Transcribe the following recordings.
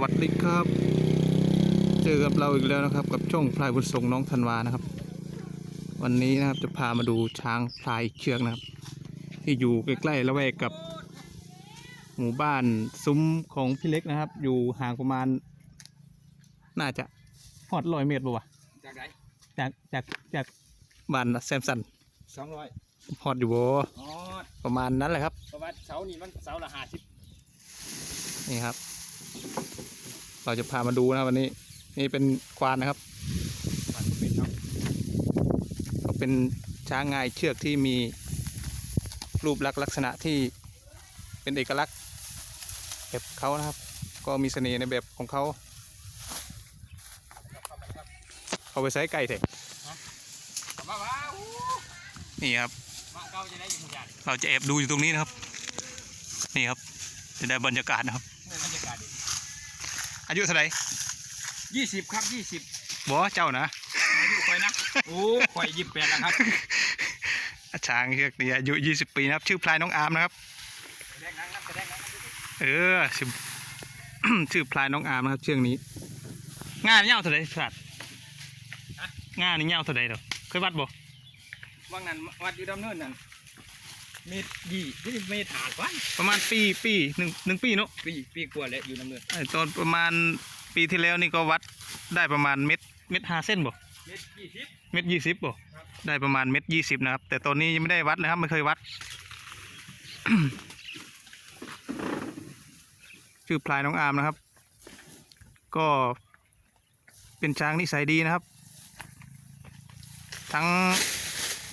วัสดีครับ เจอกับเราอีกแล้วนะครับ กับช่องพลายบุญส่งน้องธันวานะครับ วันนี้นะครับจะพามาดูช้างพลายเชือกนะครับ ที่อยู่ใกล้ๆละแวกกับ หมู่บ้านซุ้มของพี่เล็กนะครับ อยู่ห่างประมาณ น่าจะพอดร้อยเมตรป่าวะจากไหนจากจากจากบ้านแซมสันสองร้อยพอดอยู่บ่อ๋อประมาณนั้นแหละครับประมาณเสานี่มันเสาละห้าสิบนี่ครับ เราจะพามาดูนะวันนี้ นี่เป็นควานนะครับบาทเป็นครับเขาเป็นช้างงายเชือกที่มีรูปลักษณ์ลักษณะที่เป็นเอกลักษณ์แบบเขานะครับ ก็มีเสน่ห์ในแบบของเขาเขาไปใช้ไก่เถอะนี่ครับเก้าจะได้ยินทุกอย่างเราจะแอบดูอยู่ตรงนี้นะครับ นี่ครับจะได้บรรยากาศนะครับ อายุเท่าไหร่ยี่สิบครับยี่สิบบอเจ้านะอายุคอยนะโอ้คอยยี่สิบแปดแล้วครับช้างเชือกนี้อายุ20ปีนะครับ ชื่อพลายน้องอาร์มนะครับแสดงหนังนะแสดงหนังนะเออชื่อชื่อพลายน้องอาร์มนะครับเชือกนี้งานเงาเท่าไหร่สัตว์งานนี่เงาเท่าไหร่เด้อเคยวัดบ่ว่างนั้นวัดอยู่ดำเนินนั่น เมตรยี่ที่เมตรฐานวันประมาณปีปีหนึ่งหนึ่งปีเนาะปีปีกว่าแล้วอยู่ดำเนินไอ้ตอนประมาณปีที่แล้วนี่ก็วัดได้ประมาณเม็ดเม็ดห้าเส้นบ่เมตรยี่สิบเม็ดยี่สิบบ่ครับได้ประมาณเม็ดยี่สิบนะครับ แต่ตอนนี้ยังไม่ได้วัดเลยครับไม่เคยวัดชื่อพลายน้องอาร์มนะครับ ก็เป็นช้างนิสัยดีนะครับ ทั้ง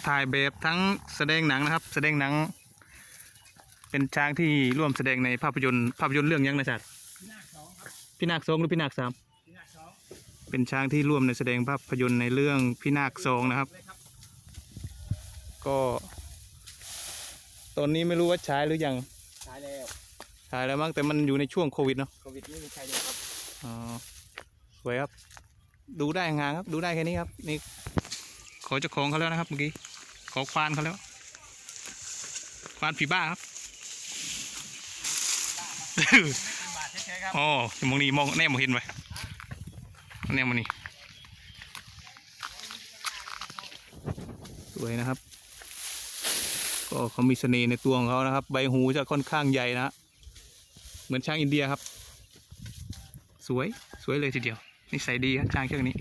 ถ่ายแบบทั้งแสดงหนังนะครับ แสดงหนัง เป็นช้างที่ร่วมแสดงในภาพยนตร์ภาพยนตร์เรื่องยังนะจัดที่หน้าสองครับพี่นาคสองหรือพี่นาคสามที่หน้าสองเป็นช้างที่ร่วมในแสดงภาพยนตร์ในเรื่องพี่นาคสองนะครับเลยครับ ก็ ตอนนี้ไม่รู้ว่าใช้หรือยังใช้แล้วใช้แล้วมั้งแต่มันอยู่ในช่วงโควิดเนาะโควิดไม่มีใครเลยครับอ๋อสวยครับ ดูได้ห่างๆครับ ดูได้แค่นี้ครับ นี่ขอเจ้าของเขาแล้วนะครับเมื่อกี้ ขอควานเขาแล้ว ควานผีบ้าครับเป็นบาทแท้ๆครับอ๋อมองนี่มองแน่มองเห็นไปแน่มองนี่สวยนะครับ ก็เขามีเสน่ห์ในตัวของเขานะครับ ใบหูจะค่อนข้างใหญ่นะฮะเหมือนช้างอินเดียครับ สวยสวยเลยทีเดียวนิสัยดีครับช้างเชือกนี้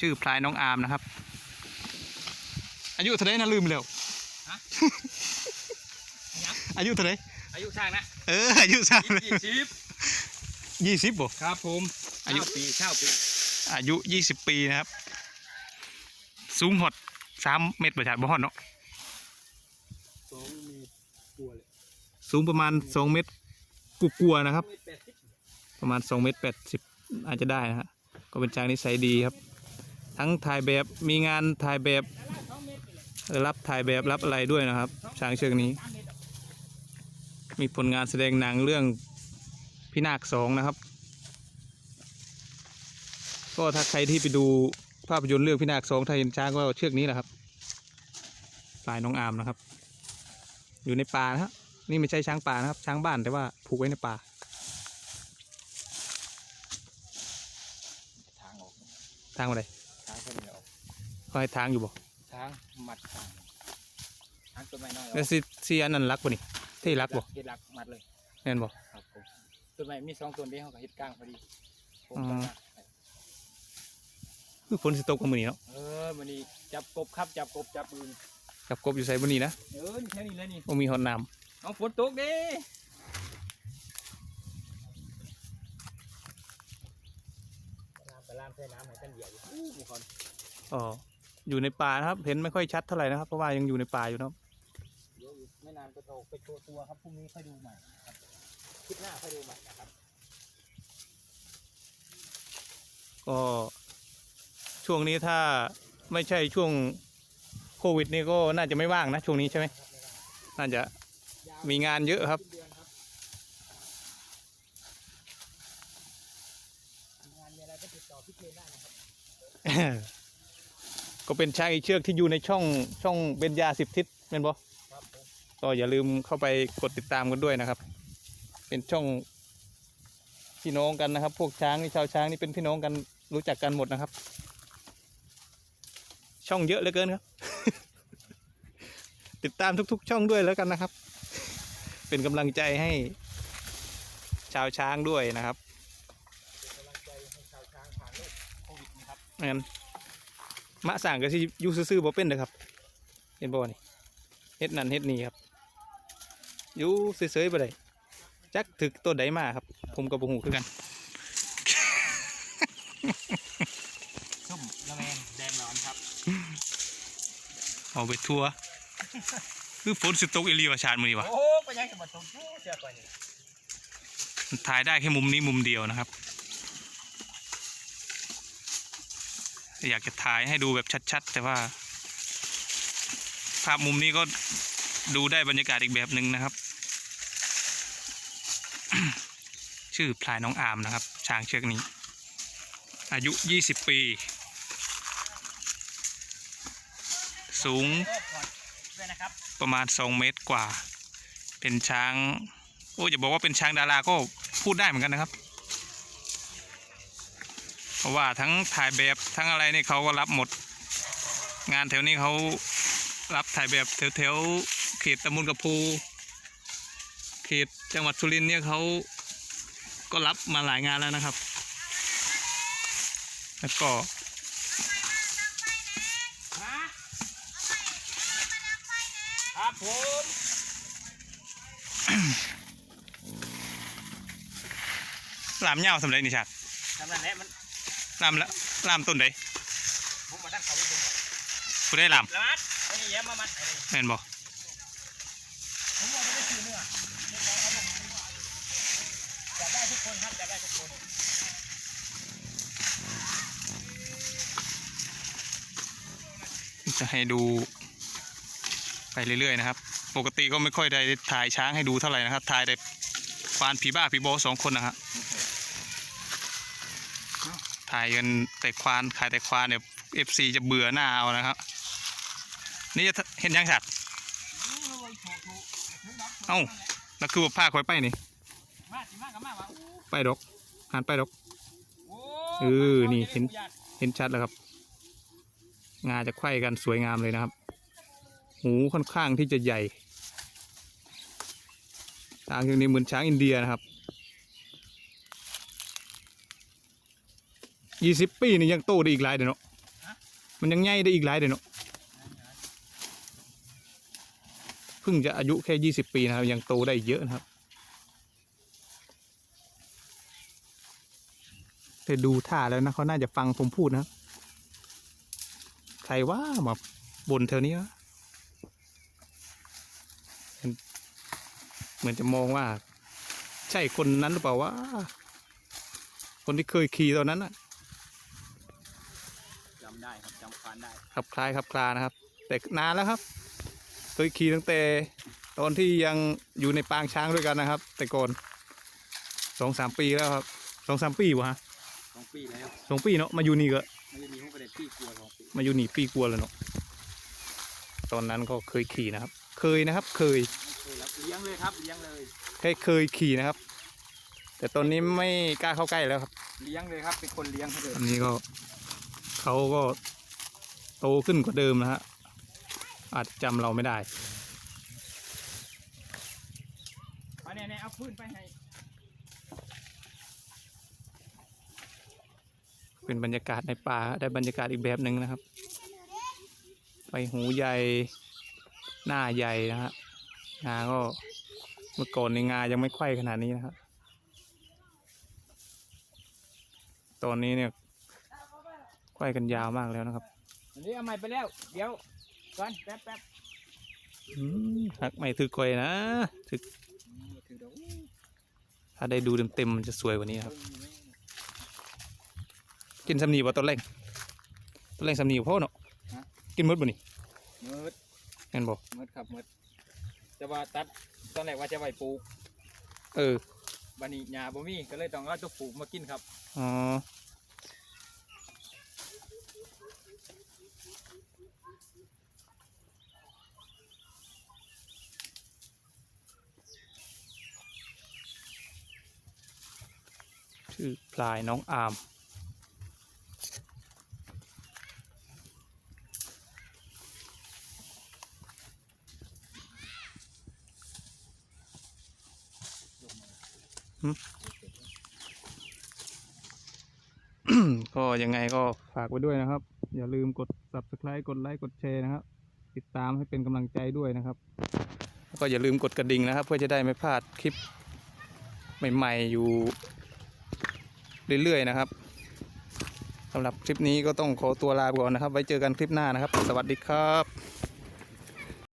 ชื่อพลายน้องอาร์มนะครับ อายุเท่าไหรนะลืมแล้วยับอายุเท่าไหรอายุช่างนะเอออายุสามยี่สิบยี่สิบบ่ ครับผมอายุ เก้ปีเก้าปีอายุยี่สิบปีนะครับ สูงหดสามเมตรประจัดบ่ฮอดเนาะสองเมตรกลัวเลยสูงประมาณสองเมตรกลัวๆนะครับ เมตรแปดสิบประมาณ2เมตร80อาจจะได้นะฮะก็เป็นช้างนิสัยดีครับ ทั้งถ่ายแบบมีงานถ่ายแบบเอ่อ รับถ่ายแบบรับอะไรด้วยนะครับ ช้างเชือกนี้สามเมตรมีผลงานแสดงหนังเรื่องพี่นาคสองนะครับ ก็ถ้าใครที่ไปดูภาพยนตร์เรื่องพี่นาคสองถ้าเห็นช้างก็เชือกนี้แหละครับปลายน้องอามนะครับ อยู่ในป่านะครับนี่ไม่ใช่ช้างป่านะครับ ช้างบ้านแต่ว่าผูกไว้ในป่าทางออกทางอะไรทางเขาไม่ออกคอยทางอยู่บ่ ทางมัดทางทางต้นไม้น้อยออกแล้วสิสิอันนั้นรักบ่นี่ที่รักบ่เฮ็ดหลักมัดเลยแน่นบ่ ครับผมต้นไม้มีสองต้นเดียวเขาก็เฮ็ดกลางพอดีผมอ๋อก็มาคือฝนสิตกกับมื้อนี้เนาะเออมันนี่จับกบครับจับกบจับปืนกับกบอยู่ใส่บ่นี้นะเออนี่แค่นี้เลยนี่บ่มีหอนน้เอาฝนตกเด้น้ำไปล่ามใส่น้ำให้กันเหยียบอยู่อู้บุคคลำอ๋อ อยู่ในป่านะครับ เห็นไม่ค่อยชัดเท่าไหร่นะครับ เพราะว่ายังอยู่ในป่าอยู่เนาะเดี๋ยวอีกไม่นานก็โตไปโชว์ตัวครับพรุ่งนี้ค่อยดูใหม่นะครับคลิปหน้าค่อยดูใหม่นะครับ ก็ช่วงนี้ถ้าไม่ใช่ช่วงโควิดนี่ก็น่าจะไม่ว่างนะ ช่วงนี้ใช่ไหมน่าจะยาวมีงานเยอะครับสิ้นเดือนครับมีงานมีอะไรก็ติดต่อพี่เคนได้นะครับ ก็เป็นช้างอีกเชือกที่อยู่ในช่องช่องเบญญาสิบทิศเป็นบ่ครับผมก็อย่าลืมเข้าไปกดติดตามกันด้วยนะครับ เป็นช่องพี่น้องกันนะครับ พวกช้างนี่ชาวช้างนี่เป็นพี่น้องกันรู้จักกันหมดนะครับ ช่องเยอะเหลือเกินครับ ติดตามทุก ๆ ช่องด้วยแล้วกันนะครับ เป็นกำลังใจให้ ชาวช้างด้วยนะครับกำลังใจให้ชาวช้างผ่าน มะสั่งก็สิอยู่ซื่อๆบ่เป็นเด้อครับ เห็นบ่นี่เฮ็ดนั่นเฮ็ดนี่ครับอยู่เฉยๆบ่ได้จักถึกตัวใดมาครับ ผมก็บ่ฮู้คือกันส้มระแวงแดงร้อนครับ เอาไปทัวคือฝนสิตกอีหลีว่าชาญมื้อนี้วะโอ้ไปยังจะมาตรงนู้นเสียก่อนนี่มันถ่ายได้แค่มุมนี้มุมเดียวนะครับ อยากจะถ่ายให้ดูแบบชัด ๆ แต่ว่า ภาพมุมนี้ก็ดูได้บรรยากาศอีกแบบหนึ่งนะครับ ชื่อพลายน้องอามนะครับ ช้างเชือกนี้ อายุ 20 ปี สูงประมาณ 2 เมตรกว่า เป็นช้าง โอ้จะบอกว่าเป็นช้างดาราก็พูดได้เหมือนกันนะครับ เพราะว่าทั้งถ่ายแบบทั้งอะไรนี่เขาก็รับหมด งานแถวนี้เขารับถ่ายแบบแถวแถวๆเขตตำบลกระพูเขตจังหวัดสุรินทร์เนี่ยเขาก็รับมาหลายงานแล้วนะครับ แล้วก็มาครับผมลามเหย้าสำเร็จนี่ชัดทำนั่นแหละมัน ลามละลามต้นใดผมมาตั้งเขาไว้ตรงนี้ผู้ได้ลามแล้วมัดไอ้นี่แย้มมามัดไอ้นี่แม่นบอกผมว่าไม่ได้ซื้อเนื้อไม่ได้เอาลงจับได้ทุกคนครับจับได้ทุกคนจะให้ดูไปเรื่อยๆนะครับ ปกติก็ไม่ค่อยได้ถ่ายช้างให้ดูเท่าไหร่นะครับ ถ่ายแต่ควานผีบ้าผีบอสองคนนะครับ ถ่ายกันแต่ควานถ่ายแต่ควานเนี่ยเอฟซีจะเบื่อหน้าเอานะครับ นี่จะเห็นยังสัตว์เอ้าแล้วคือว่าผ้าคอยไปนี่มาสิมากับมาวะไปดอกหันไปดอกโอ้เออนี่เห็นเห็นชัดแล้วครับ งาจะไขว้กันสวยงามเลยนะครับ หูค่อนข้างที่จะใหญ่ช้างอย่างนี้เหมือนช้างอินเดียนะครับ ยี่สิบปีนี่ยังโตได้อีกหลายเดี๋ยวเนาะมันยังใหญ่ได้อีกหลายเดี๋ยวเนาะเพิ่งจะอายุแค่ยี่สิบปีนะครับ ยังโตได้เยอะนะครับ แต่ดูท่าแล้วนะเขาน่าจะฟังผมพูดนะครับใครว่ามาบนแถวนี้วะเหมือนจะมองว่า ใช่คนนั้นหรือเปล่าว่าคนที่เคยขี่ตอนนั้นน่ะ จำได้ครับจำควานได้ขับคล้ายขับคลานะครับ แต่นานแล้วครับเคยขี่ตั้งแต่ตอนที่ยังอยู่ในปางช้างด้วยกันนะครับ แต่ก่อนสองสามปีแล้วครับสองสามปีวะฮะสองปีแล้วสองปีเนาะมาอยู่นี่ก็ไม่ได้มีห้องประเด็นปีกลัวสองปีมาอยู่นี่ปีกลัวแล้วเนาะตอนนั้นก็เคยขี่นะครับ เคยนะครับ เคยไม่เคยแล้วเลี้ยงเลยครับเลี้ยงเลย แค่เคยขี่นะครับ แต่ตอนนี้ไม่กล้าเข้าใกล้แล้วครับ เลี้ยงเลยครับเป็นคนเลี้ยงเขาเลยอันนี้ก็ เขาก็โตขึ้นกว่าเดิมนะฮะ อาจจำเราไม่ได้เอาเนี่ยเนี่ยเอาพื้นไปให้ เป็นบรรยากาศในป่าได้บรรยากาศอีกแบบหนึ่งนะครับใบหูใหญ่ หน้าใหญ่นะฮะงาก็เมื่อก่อนในงายังไม่ไขว้ขนาดนี้นะครับ ตอนนี้เนี่ย ไขว้กันยาวมากแล้วนะครับอันนี้เอาใหม่ไปแล้ว เดี๋ยวก่อนแป๊บแป๊บอืมหักไม่ถือคอยนะถืออืมถือเดี๋ยวถ้าได้ดูเต็มๆมันจะสวยกว่านี้นะครับ กินสำนีบ่ต้นแรงต้นแรงสำนีบ่พ่อเนาะกินหมดบ่นี่มืดเห็นบ่มืดครับมืดแต่ว่าตัดตอนแรกว่าจะไว้ปลูก เออบันนี้หญ้าบ่มีก็เลยต้องเอาตัวปลูกมากินครับ อ๋อ ชื่อพลายน้องอามก็ยังไงก็ฝากไว้ด้วยนะครับ อย่าลืมกด subscribe กดไลค์กดแชร์นะครับ ติดตามให้เป็นกำลังใจด้วยนะครับ แล้วก็อย่าลืมกดกระดิ่งนะครับ เพื่อจะได้ไม่พลาดคลิปใหม่ ๆ อยู่ เรื่อยๆนะครับสำหรับคลิปนี้ก็ต้องขอตัวลาไปก่อนนะครับ ไว้เจอกันคลิปหน้านะครับ สวัสดีครับ